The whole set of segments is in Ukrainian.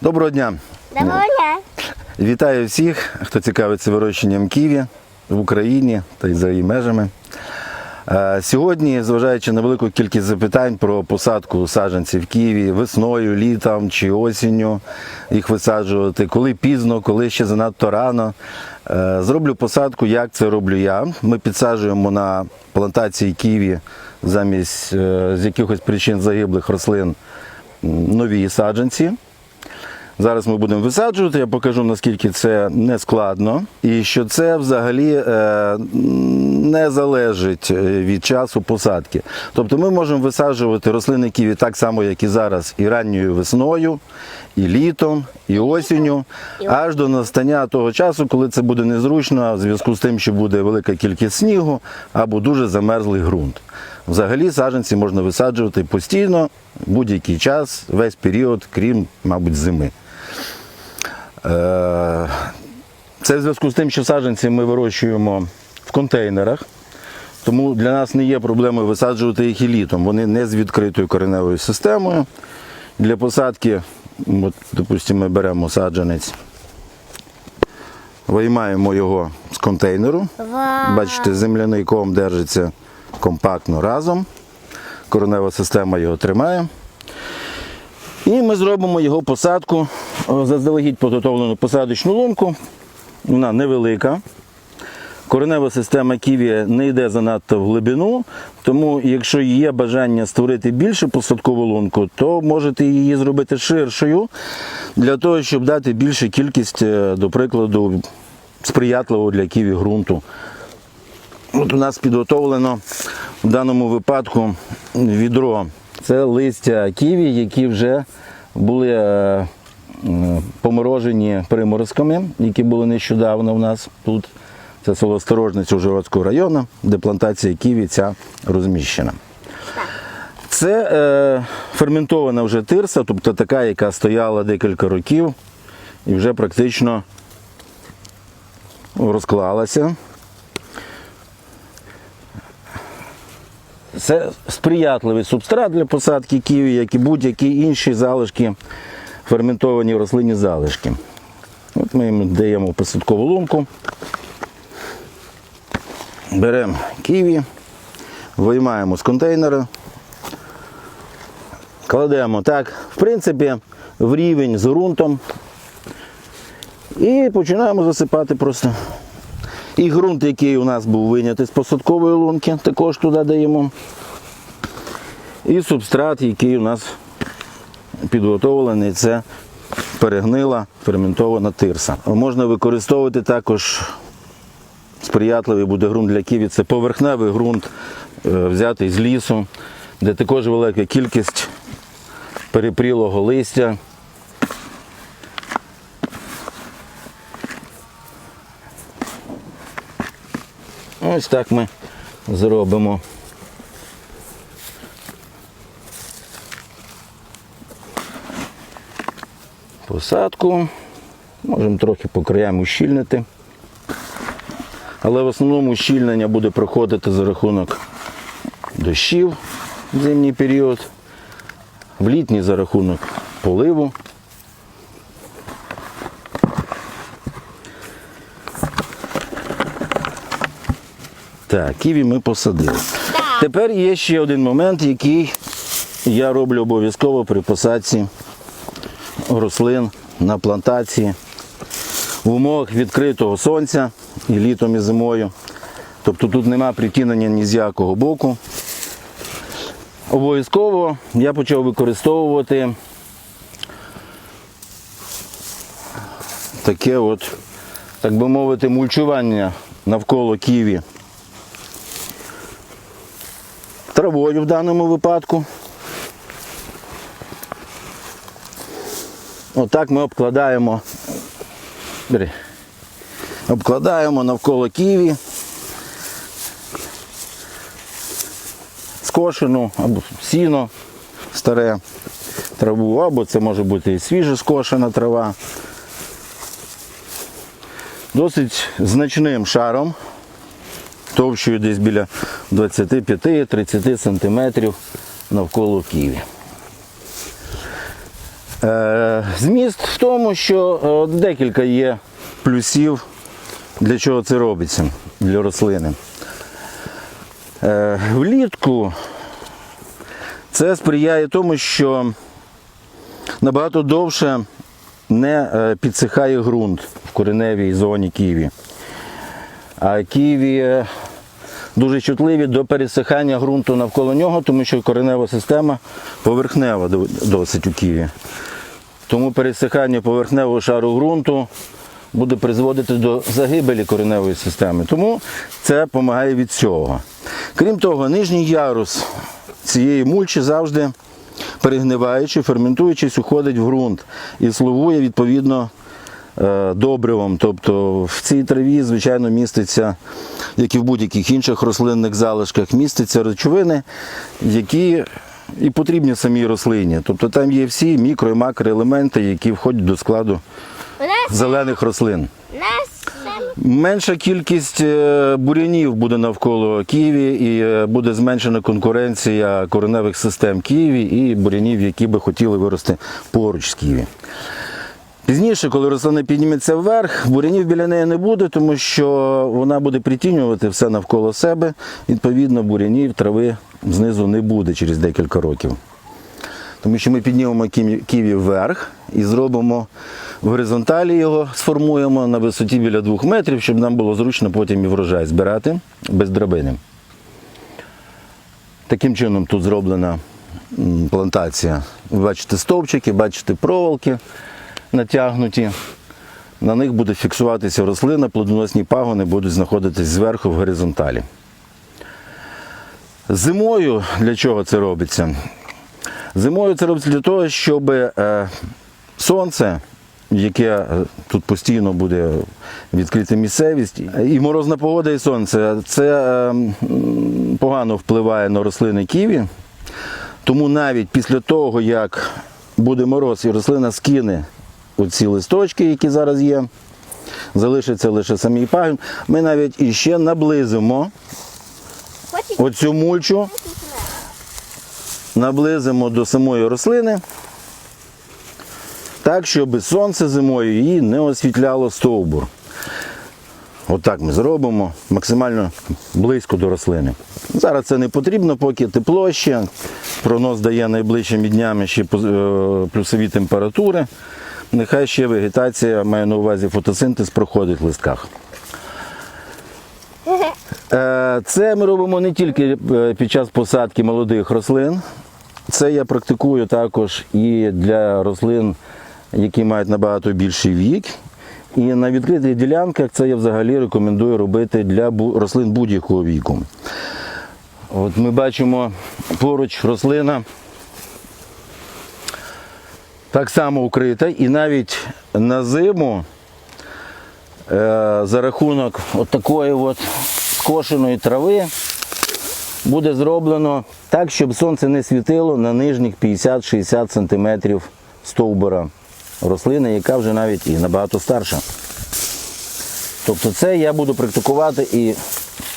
Доброго дня! Доброго дня. Вітаю всіх, хто цікавиться вирощенням ківі в Україні та й за її межами. Е, Сьогодні, зважаючи на велику кількість запитань про посадку саджанців ківі весною, літом чи осінню їх висаджувати, коли пізно, коли ще занадто рано. е, Зроблю посадку, як це роблю я. Ми підсаджуємо на плантації ківі замість е, з якихось причин загиблих рослин нові саджанці. Зараз ми будемо висаджувати, я покажу, наскільки це не складно, і що це взагалі е, не залежить е, від часу посадки. Тобто ми можемо висаджувати рослини ківі так само, як і зараз, і ранньою весною, і літом, і осінню, аж до настання того часу, коли це буде незручно, в зв'язку з тим, що буде велика кількість снігу або дуже замерзлий ґрунт. Взагалі саджанці можна висаджувати постійно, будь-який час, весь період, крім, мабуть, зими. Е, Це в зв'язку з тим, що саджанці ми вирощуємо в контейнерах, тому для нас не є проблемою висаджувати їх і літом. Вони не з відкритою кореневою системою. Для посадки, от, допустимо, ми беремо саджанець, виймаємо його з контейнеру. Вау. Бачите, земляний ком держиться компактно разом. Коренева система його тримає. І ми зробимо його посадку, заздалегідь підготовлену посадочну лунку. Вона невелика. Коренева система ківі не йде занадто в глибину, тому якщо є бажання створити більше посадкову лунку, то можете її зробити ширшою для того, щоб дати більшу кількість, е, до прикладу, сприятливого для ківі ґрунту. От у нас підготовлено в даному випадку відро. Це листя ківі, які вже були е, поморожені приморозками, які були нещодавно у нас тут. Це село Осторожниця Ужгородського району, де плантація ківі ця розміщена. Це е, ферментована вже тирса, тобто така, яка стояла декілька років і вже практично розклалася. Це сприятливий субстрат для посадки ківі, як і будь-які інші залишки, ферментовані рослинні залишки. От ми їм даємо посадкову лунку. Беремо ківі, виймаємо з контейнера, кладемо так, в принципі, в рівень з ґрунтом і починаємо засипати просто. І ґрунт, який у нас був вийнятий з посадкової лунки, також туди даємо. І субстрат, який у нас підготовлений, це перегнила ферментована тирса. Можна використовувати також сприятливий буде ґрунт для ківі. Це поверхневий ґрунт, е, взятий з лісу, де також велика кількість перепрілого листя. Ось так ми зробимо. Посадку. Можемо трохи по краям ущільнити. Але в основному ущільнення буде проходити за рахунок дощів в зимній період, в літній за рахунок поливу. Так, ківі ми посадили. Тепер є ще один момент, який я роблю обов'язково при посадці рослин на плантації в умовах відкритого сонця і літом, і зимою. Тобто тут нема притінення ні з якого боку. Обов'язково я почав використовувати таке от, так би мовити, мульчування навколо ківі травою в даному випадку. Отак ми обкладаємо. Обкладаємо навколо ківі. Скошену або сіно старе траву, або це може бути і свіже скошена трава. Досить значним шаром, товщою десь біля 25-30 см навколо ківі. Е, Зміст в тому, що е, декілька є плюсів, для чого це робиться для рослини. Е, Влітку це сприяє тому, що набагато довше не підсихає ґрунт в кореневій зоні ківі. А е, дуже чутливі до пересихання ґрунту навколо нього, тому що коренева система поверхнева досить у ківі. Тому пересихання поверхневого шару ґрунту буде призводити до загибелі кореневої системи. Тому це допомагає від цього. Крім того, нижній ярус цієї мульчі завжди перегниваючи, ферментуючись, уходить в ґрунт і слугує відповідно добривом. Тобто в цій траві, звичайно, міститься, як і в будь-яких інших рослинних залишках, містяться речовини, які і потрібні самій рослині. Тобто там є всі мікро і макроелементи, які входять до складу зелених рослин. Менша кількість е, бурянів буде навколо Києві і е, буде зменшена конкуренція кореневих систем Києві і бурянів, які би хотіли вирости поруч з Києві. Пізніше, коли рослина підніметься вверх, бурянів біля неї не буде, тому що вона буде притінювати все навколо себе. Відповідно, бурянів трави знизу не буде через декілька років. Тому що ми піднімемо ківі- вверх і зробимо в горизонталі його, сформуємо на висоті біля 2 метрів, щоб нам було зручно потім і врожай збирати без драбини. Таким чином тут зроблена плантація. Бачите стовпчики, бачите проволоки натягнуті. На них буде фіксуватися рослина, плодоносні пагони будуть знаходитись зверху в горизонталі. Зимою для чого це робиться? Зимою це робиться для того, щоб е, сонце, яке е, тут постійно буде відкрита місцевість, і морозна погода, і сонце, це е, погано впливає на рослини ківі. Тому навіть після того, як буде мороз і рослина скине оці листочки, які зараз є, залишиться лише самий пагін, ми навіть іще наблизимо оцю мульчу наблизимо до самої рослини, так, щоб сонце зимою її не освітляло стовбур. Отак ми зробимо максимально близько до рослини. Зараз це не потрібно, поки тепло ще. Пронос дає найближчими днями ще е, плюсові температури. Нехай ще вегетація, маю на увазі фотосинтез, проходить в листках. Е, Це ми робимо не тільки е, під час посадки молодих рослин. Це я практикую також і для рослин, які мають набагато більший вік. І на відкритих ділянках це я взагалі рекомендую робити для рослин будь-якого віку. От ми бачимо поруч рослина так само укрита, і навіть на зиму е, за рахунок от такої от скошеної трави буде зроблено так, щоб сонце не світило на нижніх 50-60 см стовбура рослини, яка вже навіть і набагато старша. Тобто це я буду практикувати і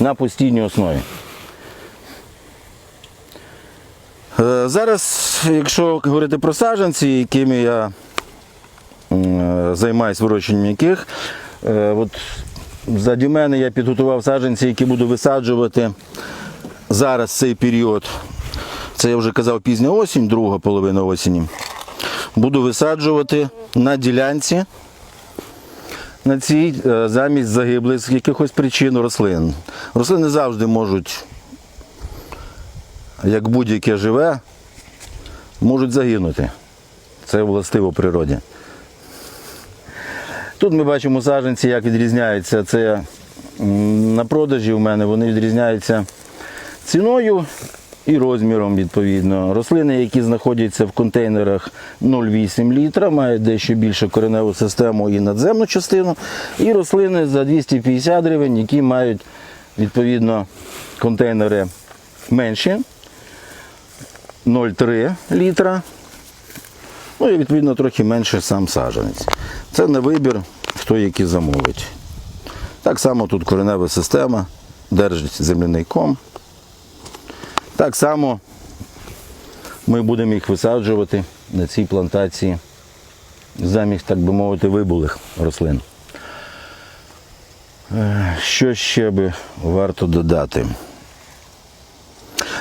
на постійній основі. Е, Зараз, якщо говорити про саджанці, якими я е, вирощенням яких, е, от ззаді мене я підготував саджанці, які буду висаджувати зараз цей період. Це я вже казав пізня осінь, друга половина осені. Буду висаджувати на ділянці на цій е, замість загиблих з якихось причин рослин. Рослини завжди можуть, як будь-яке живе, можуть загинути. Це властиво природі. Тут ми бачимо саджанці, як відрізняються. Це на продажі у мене вони відрізняються ціною і розміром відповідно. Рослини, які знаходяться в контейнерах 0,8 літра, мають дещо більше кореневу систему і надземну частину. І рослини за 250 гривень, які мають відповідно контейнери менші 0,3 літра. Ну і відповідно трохи менше сам саджанець. Це на вибір, хто який замовить. Так само тут коренева система, держить земляний ком. Так само ми будемо їх висаджувати на цій плантації замість, так би мовити, вибулих рослин. Е, Що ще би варто додати?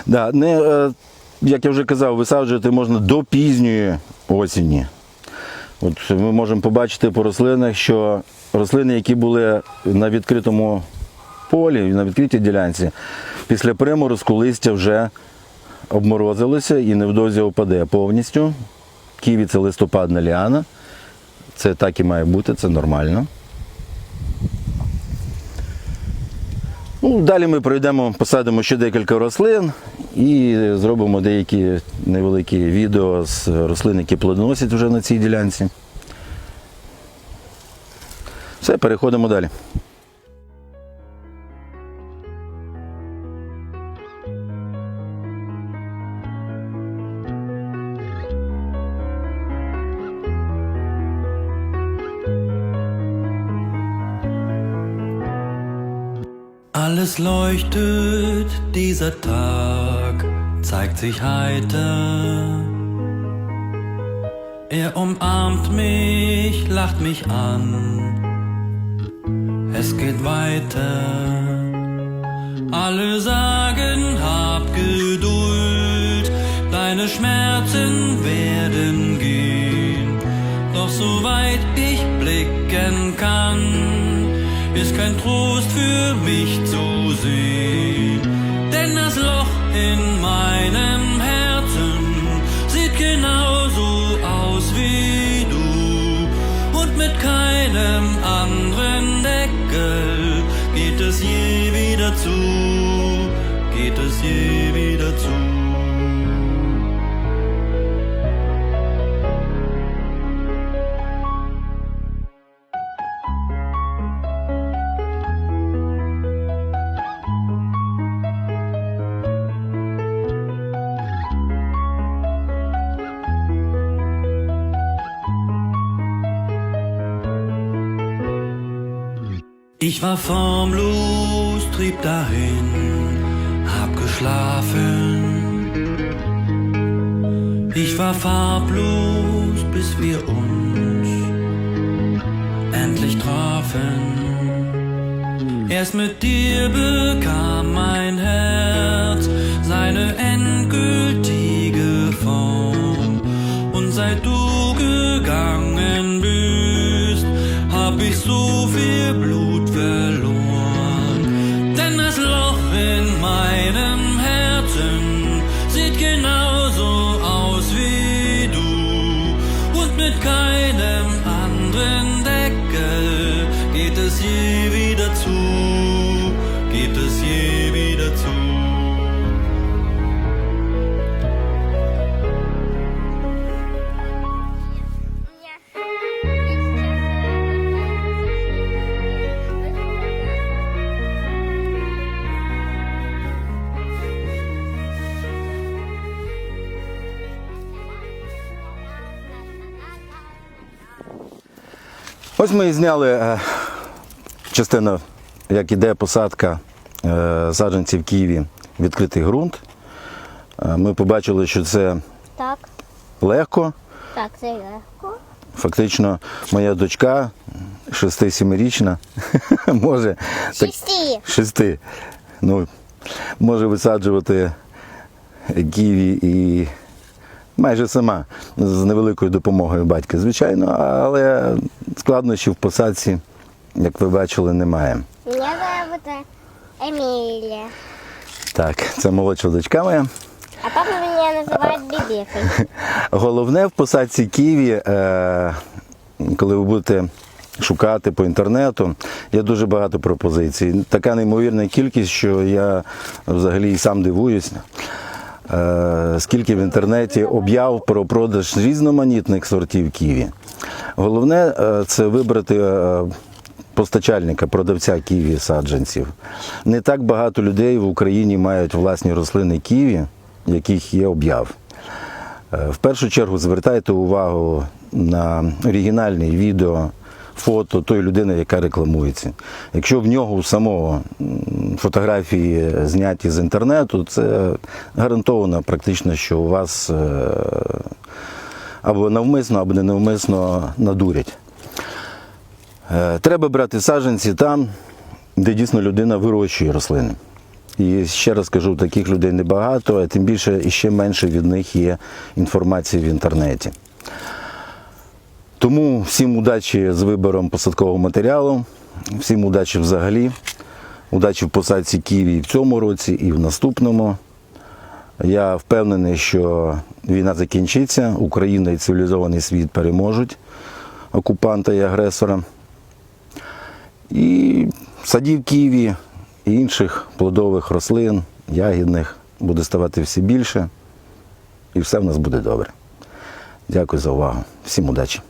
Да, не, е, як я вже казав, висаджувати можна до пізньої осені. От ми можемо побачити по рослинах, що рослини, які були на відкритому полі, на відкритій ділянці, після приморозку листя вже обморозилося і невдовзі опаде повністю. Ківі це листопадна ліана. Це так і має бути, це нормально. Ну, далі ми пройдемо, посадимо ще декілька рослин і зробимо деякі невеликі відео з рослин, які плодоносять вже на цій ділянці. Все, переходимо далі. Alles leuchtet, dieser Tag zeigt sich heiter. Er umarmt mich, lacht mich an. Es geht weiter. Alle sagen, hab Geduld, deine Schmerzen werden gehen. Doch soweit ich blicken kann, ist kein Trost für mich zu sehen. In meinem Herzen sieht genauso aus wie du. Und mit keinem anderen Deckel geht es je wieder zu, geht es je wieder zu. Ich war formlos, trieb dahin, hab geschlafen. Ich war farblos, bis wir uns endlich trafen. Erst mit dir bekam mein Herz seine endgültige viel Blut verloren. Denn das Loch in meinem Herzen sieht genauso aus wie du. Und mit keinem anderen Deckel geht es je Ось ми і зняли е, частину, як іде посадка е, саджанців Києві, відкритий ґрунт. Е, Ми побачили, що це Так, легко. так, це легко. Фактично, моя дочка, 6-7-річна, може так, шести, ну, може висаджувати ківі і майже сама з невеликою допомогою батька, звичайно, але складнощів в посадці, як ви бачили, немає. Мене зовут Емілія. Так, це молодша дочка моя. А папа мене називає Бібекою. Головне в посадці ківі, е, коли ви будете шукати по інтернету, є дуже багато пропозицій. Така неймовірна кількість, що я взагалі і сам дивуюсь. Е, Скільки в інтернеті об'яв про продаж різноманітних сортів ківі. Головне е, це вибрати е, постачальника, продавця ківі саджанців. Не так багато людей в Україні мають власні рослини ківі, яких є об'яв. В першу чергу звертайте увагу на оригінальне відео, фото тої людини, яка рекламується. Якщо в нього у самого фотографії зняті з інтернету, це гарантовано практично, що у вас е, або навмисно, або ненавмисно надурять. Е, Треба брати саджанці там, де дійсно людина вирощує рослини. І ще раз кажу, таких людей небагато, а тим більше і ще менше від них є інформації в інтернеті. Тому всім удачі з вибором посадкового матеріалу, всім удачі взагалі, удачі в посадці Києві і в цьому році, і в наступному. Я впевнений, що війна закінчиться, Україна і цивілізований світ переможуть окупанта і агресора. І садів Києві і інших плодових рослин, ягідних буде ставати все більше, і все в нас буде добре. Дякую за увагу. Всім удачі!